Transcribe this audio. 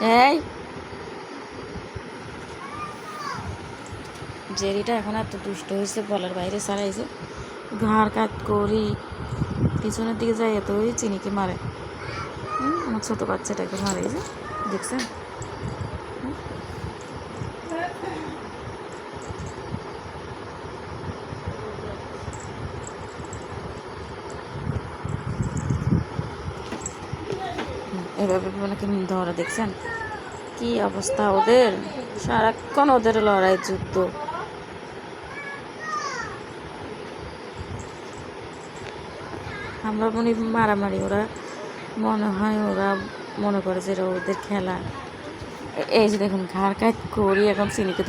এই। জেরিটা এখন এত দুষ্ট হয়েছে, বলার বাইরে সারাইছে ঘাড় কাত করি, পিছনের দিকে যাই, এত ওই চিনিকে মারে। আমার ছোট বাচ্চাটাকে মারে এই যে, দেখছেন? এভাবে দেখছেন? কি অবস্থা ওদের? সারাক্ষণ ওদের লড়াই যুদ্ধ। আমরা মনে মারামারি, ওরা মনে হয় ওরা মনে করে যে ওদের খেলা। এই যে দেখুন ঘাড় কাট করি এখন চিনিকে